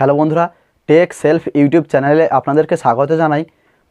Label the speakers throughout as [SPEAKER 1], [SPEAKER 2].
[SPEAKER 1] Hello বন্ধুরা, take self YouTube চ্যানেলে আপনাদেরকে স্বাগত জানাই।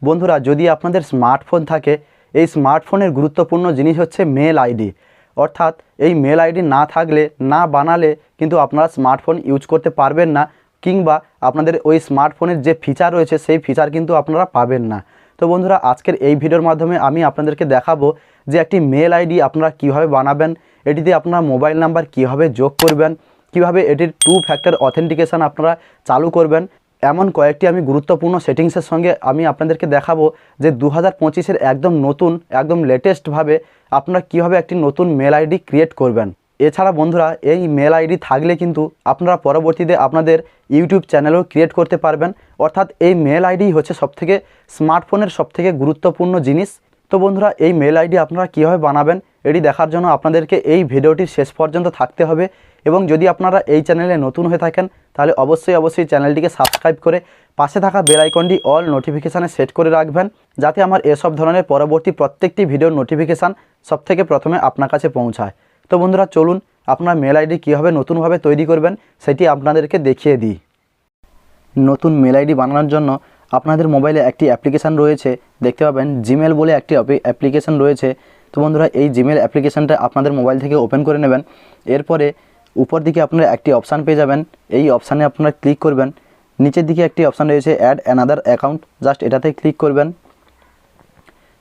[SPEAKER 1] বন্ধুরা, যদি আপনাদের স্মার্টফোন থাকে, এই স্মার্টফোনের গুরুত্বপূর্ণ জিনিস হচ্ছে মেল আইডি। অর্থাৎ এই মেল আইডি না থাকলে, না বানালে কিন্তু আপনারা স্মার্টফোন ইউজ করতে পারবেন না, কিংবা আপনাদের ওই স্মার্টফোনের যে ফিচার রয়েছে, সেই ফিচার কিন্তু আপনারা পাবেন না। তো বন্ধুরা, আজকের এই ভিডিওর মাধ্যমে আমি আপনাদেরকে দেখাবো যে একটি মেল আইডি আপনারা কীভাবে বানাবেন, এটিতে আপনার মোবাইল নাম্বার কীভাবে যোগ করবেন কীভাবে এটির টু ফ্যাক্টর অথেন্টিকেশান আপনারা চালু করবেন, এমন কয়েকটি আমি গুরুত্বপূর্ণ সেটিংসের সঙ্গে আমি আপনাদেরকে দেখাবো যে দু হাজার পঁচিশের একদম নতুন, একদম লেটেস্টভাবে আপনারা কীভাবে একটি নতুন মেল আইডি ক্রিয়েট করবেন। এছাড়া বন্ধুরা, এই মেল আইডি থাকলে কিন্তু আপনারা পরবর্তীতে আপনাদের ইউটিউব চ্যানেলও ক্রিয়েট করতে পারবেন। অর্থাৎ এই মেল আইডি হচ্ছে সবথেকে স্মার্টফোনের সবথেকে গুরুত্বপূর্ণ জিনিস। তো বন্ধুরা, এই মেল আইডি আপনারা কীভাবে বানাবেন এটি দেখার জন্য আপনাদেরকে এই ভিডিওটি শেষ পর্যন্ত থাকতে হবে এবং যদি আপনারা এই চ্যানেলে নতুন হয়ে থাকেন, তাহলে অবশ্যই অবশ্যই চ্যানেলটিকে সাবস্ক্রাইব করে পাশে থাকা বেল আইকনটি অল নোটিফিকেশানে সেট করে রাখবেন যাতে আমার এসব ধরনের পরবর্তী প্রত্যেকটি ভিডিওর নোটিফিকেশান সবথেকে প্রথমে আপনার কাছে পৌঁছায়। তো বন্ধুরা, চলুন আপনার মেল আইডি কীভাবে নতুনভাবে তৈরি করবেন সেটি আপনাদেরকে দেখিয়ে দিই। নতুন মেল আইডি বানানোর জন্য আপনাদের মোবাইলে একটি অ্যাপ্লিকেশান রয়েছে। দেখতে পাবেন, জিমেল বলে একটি অ্যাপ্লিকেশান রয়েছে। তো বন্ধুরা, এই জিমেল অ্যাপ্লিকেশানটা আপনাদের মোবাইল থেকে ওপেন করে নেবেন। এরপরে উপর দিকে আপনারা একটি অপশান পেয়ে যাবেন। এই অপশানে আপনারা ক্লিক করবেন। নিচের দিকে একটি অপশান রয়েছে অ্যাড অ্যানাদার অ্যাকাউন্ট জাস্ট এটাতে ক্লিক করবেন।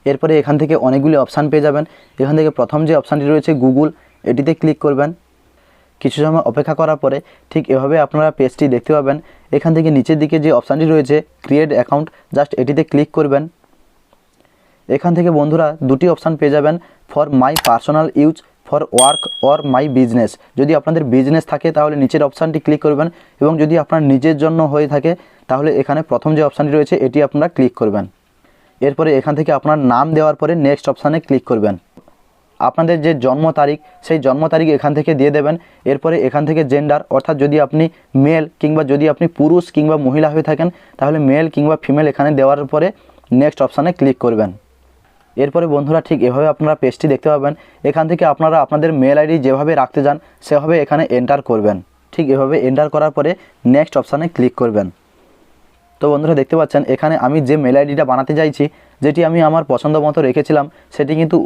[SPEAKER 1] এরপরে এখান থেকে অনেকগুলি অপশান পেয়ে যাবেন। এখান থেকে প্রথম যে অপশানটি রয়েছে গুগল এটিতে ক্লিক করবেন। কিছু সময় অপেক্ষা করার পরে ঠিক এভাবে আপনারা পেজটি দেখতে পাবেন। এখান থেকে নিচের দিকে যে অপশানটি রয়েছে ক্রিয়েট অ্যাকাউন্ট জাস্ট এটিতে ক্লিক করবেন। এখান থেকে বন্ধুরা দুটি অপশান পেয়ে যাবেন for my personal use for work or my business যদি আপনাদের বিজনেস থাকে, তাহলে নিচের অপশানটি ক্লিক করবেন এবং যদি আপনার নিজের জন্য হয়ে থাকে, তাহলে এখানে প্রথম যে অপশানটি রয়েছে, এটি আপনারা ক্লিক করবেন। এরপরে এখান থেকে আপনার নাম দেওয়ার পরে নেক্সট অপশানে ক্লিক করবেন। আপনাদের যে জন্ম তারিখ, সেই জন্ম তারিখ এখান থেকে দিয়ে দেবেন। এরপরে এখান থেকে জেন্ডার অর্থাৎ যদি আপনি মেল কিংবা যদি আপনি পুরুষ কিংবা মহিলা হয়ে থাকেন, তাহলে মেল কিংবা ফিমেল এখানে দেওয়ার পরে নেক্সট অপশানে ক্লিক করবেন। এরপরে বন্ধুরা ঠিক এভাবে আপনারা পেজটি দেখতে পাবেন। এখান থেকে আপনারা আপনাদের মেল আইডি যেভাবে রাখতে যান সেভাবে এখানে এন্টার করবেন। ঠিক এভাবে এন্টার করার পরে নেক্সট অপশানে ক্লিক করবেন। তো বন্ধুরা দেখতে পাচ্ছেন, এখানে আমি যে মেল আইডিটা বানাতে চাইছি, যেটি আমি আমার পছন্দ মতো রেখেছিলাম, সেটি কিন্তু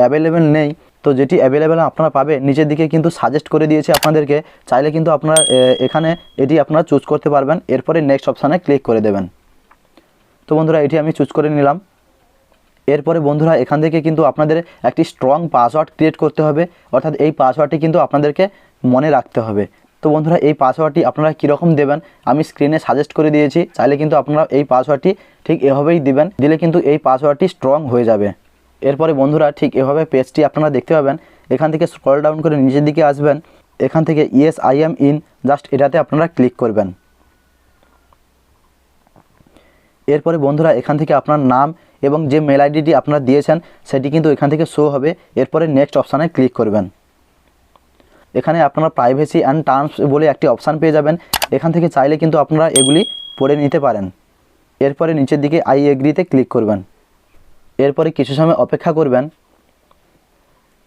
[SPEAKER 1] অ্যাভেলেবেল নেই। তো যেটি অ্যাভেলেবেল আপনারা পাবে, নিচের দিকে কিন্তু সাজেস্ট করে দিয়েছে আপনাদেরকে। চাইলে কিন্তু আপনারা এখানে এটি আপনারা চুজ করতে পারবেন। এরপরে নেক্সট অপশানে ক্লিক করে দেবেন। তো বন্ধুরা এটি আমি চুজ করে নিলাম। এরপরে বন্ধুরা, এখান থেকে কিন্তু আপনাদের একটি স্ট্রং পাসওয়ার্ড ক্রিয়েট করতে হবে। অর্থাৎ এই পাসওয়ার্ডটি কিন্তু আপনাদেরকে মনে রাখতে হবে। তো বন্ধুরা, এই পাসওয়ার্ডটি আপনারা কীরকম দেবেন? আমি স্ক্রিনে সাজেস্ট করে দিয়েছি। চাইলে কিন্তু আপনারা এই পাসওয়ার্ডটি ঠিক এভাবেই দিবেন। দিলে কিন্তু এই পাসওয়ার্ডটি স্ট্রং হয়ে যাবে। এরপরে বন্ধুরা, ঠিক এভাবে পেজটি আপনারা দেখতে পাবেন। এখান থেকে স্ক্রল ডাউন করে নিচের দিকে আসবেন। এখান থেকে yes I am in just এটাতে আপনারা ক্লিক করবেন। এরপরে বন্ধুরা, এখান থেকে আপনার নাম এবং যে মেল আইডিটি আপনারা দিয়েছেন, সেটি কিন্তু এখান থেকে শো হবে। এরপরে নেক্সট অপশানে ক্লিক করবেন। এখানে আপনারা প্রাইভেসি অ্যান্ড টার্মস বলে একটি অপশান পেয়ে যাবেন। এখান থেকে চাইলে কিন্তু আপনারা এগুলি পড়ে নিতে পারেন। এরপরে নিচের দিকে আই এগ্রিতে ক্লিক করবেন। এরপরে কিছু সময় অপেক্ষা করবেন।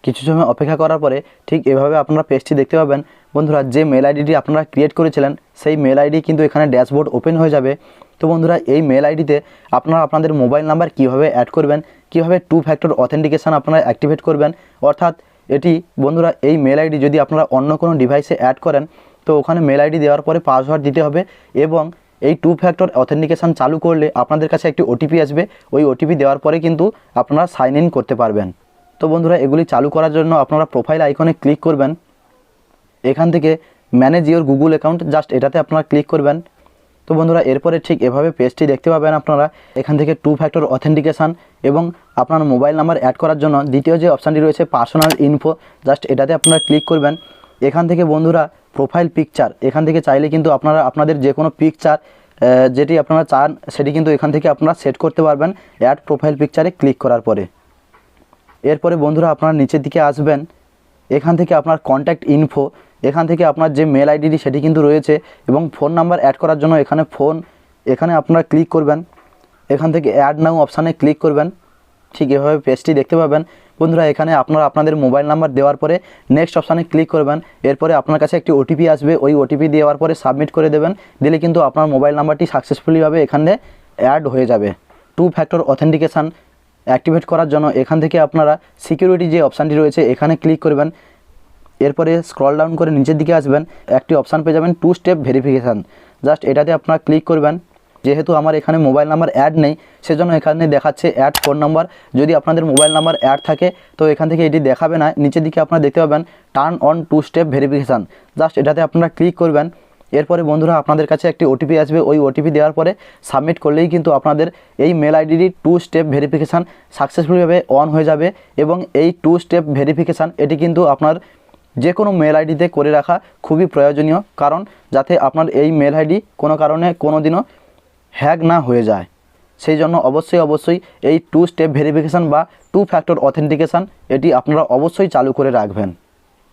[SPEAKER 1] কিছু সময় অপেক্ষা করার পরে ঠিক এভাবে আপনারা পেজটি দেখতে পাবেন। বন্ধুরা, যে মেল আইডিটি আপনারা ক্রিয়েট করেছিলেন, সেই মেল আইডি কিন্তু এখানে ড্যাশবোর্ড ওপেন হয়ে যাবে। তো বন্ধুরা, এই মেল আইডিতে আপনারা আপনাদের মোবাইল নাম্বার কীভাবে অ্যাড করবেন, কীভাবে টু ফ্যাক্টর অথেন্টিকেশান আপনারা অ্যাক্টিভেট করবেন, অর্থাৎ এটি বন্ধুরা, এই মেল আইডি যদি আপনারা অন্য কোনো ডিভাইসে অ্যাড করেন, তো ওখানে মেল আইডি দেওয়ার পরে পাসওয়ার্ড দিতে হবে এবং এই টু ফ্যাক্টর অথেন্টিকেশান চালু করলে আপনাদের কাছে একটি ওটিপি আসবে। ওই ওটিপি দেওয়ার পরে কিন্তু আপনারা সাইন ইন করতে পারবেন। তো বন্ধুরা, এগুলি চালু করার জন্য আপনারা প্রোফাইল আইকনে ক্লিক করবেন। এখান থেকে manage your Google account just এটাতে আপনারা ক্লিক করবেন। তো বন্ধুরা, এরপরে ঠিক এভাবে পেজটি দেখতে পাবেন আপনারা। এখান থেকে টু ফ্যাক্টর অথেন্টিকেশান এবং আপনার মোবাইল নাম্বার অ্যাড করার জন্য দ্বিতীয় যে অপশানটি রয়েছে পার্সোনাল ইনফো জাস্ট এটাতে আপনারা ক্লিক করবেন। এখান থেকে বন্ধুরা প্রোফাইল পিকচার এখান থেকে চাইলে কিন্তু আপনারা, আপনাদের যে কোনো পিকচার যেটি আপনারা চান, সেটি কিন্তু এখান থেকে আপনারা সেট করতে পারবেন অ্যাড প্রোফাইল পিকচারে ক্লিক করার পরে। এরপরে বন্ধুরা, আপনারা নিচের দিকে আসবেন। এখান থেকে আপনার কন্ট্যাক্ট ইনফো এখান থেকে আপনার যে মেল আইডিটি সেটি কিন্তু রয়েছে এবং ফোন নাম্বার অ্যাড করার জন্য এখানে ফোন এখানে আপনারা ক্লিক করবেন। এখান থেকে অ্যাড নাও অপশানে ক্লিক করবেন। ঠিক এভাবে পেজটি দেখতে পাবেন। বন্ধুরা, এখানে আপনারা আপনাদের মোবাইল নাম্বার দেওয়ার পরে নেক্সট অপশানে ক্লিক করবেন। এরপরে আপনার কাছে একটি ওটিপি আসবে। ওই ওটিপি দেওয়ার পরে সাবমিট করে দেবেন। দিলে কিন্তু আপনার মোবাইল নাম্বারটি সাকসেসফুলিভাবে এখানে অ্যাড হয়ে যাবে। টু ফ্যাক্টর অথেন্টিকেশান অ্যাক্টিভেট করার জন্য এখান থেকে আপনারা সিকিউরিটি যে অপশানটি রয়েছে, এখানে ক্লিক করবেন। এরপরে স্ক্রল ডাউন করে নিচের দিকে আসবেন, একটি অপশান পেয়ে যাবেন টু স্টেপ ভেরিফিকেশান জাস্ট এটাতে আপনারা ক্লিক করবেন, যেহেতু আমার এখানে মোবাইল নাম্বার অ্যাড নেই, সেজন্য এখানে দেখাচ্ছে অ্যাড ফোন নাম্বার যদি আপনাদের মোবাইল নাম্বার অ্যাড থাকে, তো এখান থেকে এটি দেখাবে না। নিচের দিকে আপনারা দেখতে পাবেন turn on two step verification just এটাতে আপনারা ক্লিক করবেন। এরপরে বন্ধুরা, আপনাদের কাছে একটি ওটিপি আসবে। ওই ওটিপি দেওয়ার পরে সাবমিট করলেই কিন্তু আপনাদের এই মেল আইডিটি টু স্টেপ ভেরিফিকেশান সাকসেসফুলিভাবে অন হয়ে যাবে এবং এই টু স্টেপ ভেরিফিকেশান এটি কিন্তু আপনার যে কোনো মেল আইডিতে করে রাখা খুবই প্রয়োজনীয়, কারণ যাতে আপনার এই মেল আইডি কোনো কারণে কোনো দিনও হ্যাক না হয়ে যায়। সেই জন্য অবশ্যই অবশ্যই এই টু স্টেপ ভেরিফিকেশান বা টু ফ্যাক্টর অথেন্টিকেশান এটি আপনারা অবশ্যই চালু করে রাখবেন।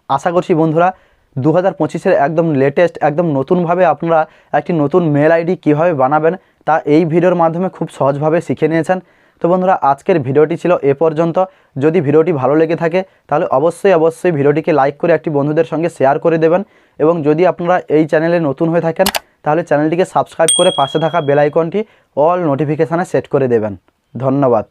[SPEAKER 1] আশা করছি বন্ধুরা দু হাজার পঁচিশের একদম লেটেস্ট একদম নতুনভাবে আপনারা একটি নতুন মেল আইডি কীভাবে বানাবেন তা এই ভিডিওর মাধ্যমে খুব সহজভাবে শিখে নিয়েছেন। তো বন্ধুরা, আজকের ভিডিওটি ছিল এ পর্যন্ত। যদি ভিডিওটি ভালো লেগে থাকে, তাহলে অবশ্যই অবশ্যই ভিডিওটিকে লাইক করে একটি বন্ধুদের সঙ্গে শেয়ার করে দেবেন। এবং যদি আপনারা এই চ্যানেলে নতুন হয়ে থাকেন, তাহলে চ্যানেলটিকে সাবস্ক্রাইব করে পাশে থাকা বেলাইকনটি অল নোটিফিকেশানে সেট করে দেবেন। ধন্যবাদ।